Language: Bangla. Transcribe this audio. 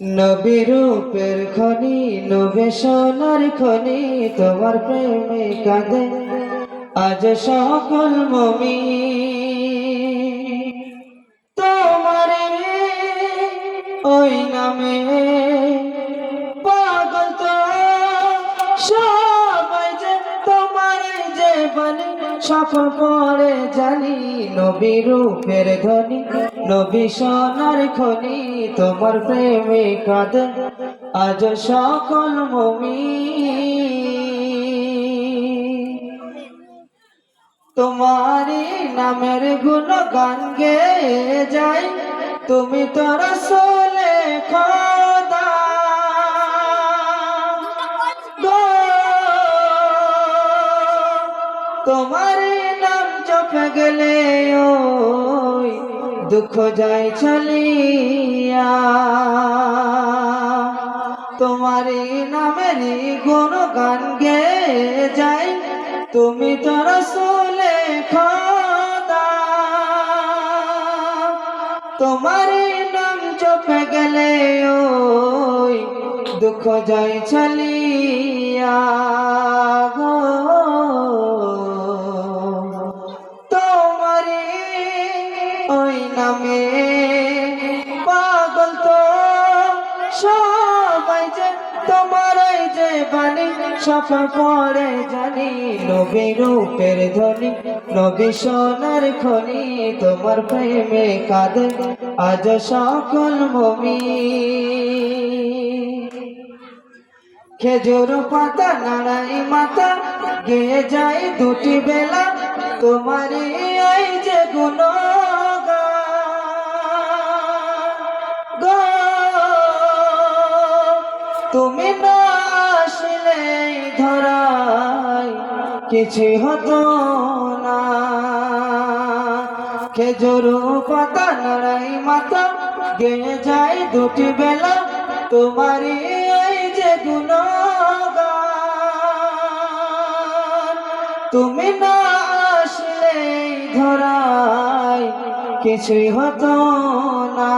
নবী রূপের খনি নবে সোনার খনি, তোমার প্রেমে কাঁদে আজ সকল মমি তোমার ওই নামে সকল পরে জানি নবী রূপের ধ্বনি, নবী সোনার খনি, তোমার আজ সকল মমি তোমারি নামের গুণ গান গে যাই, তুমি তোর সোলে খোদা তোমার নাম জপে গেলে ওই দুঃখ যায় চলিয়া। তোমার নামের গুণ গান গে যাই তুমি তোর সোলে খোদা। তোমার নাম জপে গেলে ওই দুঃখ যায় চলিয়া। ওই নামে পাগল তো সবাই যে তোমার ওই যে বাণী সফর পরে জানি নবী রূপের ধ্বনি নবী সোনার খনি, তোমার প্রেমে কাঁদে আজ সকল মমি। খেজুর পাতা নাড়াই মাথা গেয়ে যায় দুটি বেলা, তোমারই এই যে গুণ তুমি না আসলে ধরাই কিছু হতো না। খেজুর পাতা নাড়াই মাথা, গেয়ে যায় দুটি বেলা, তোমারই এই যে গুণ তুমি না আসলে ধরাই কিছুই হতো না।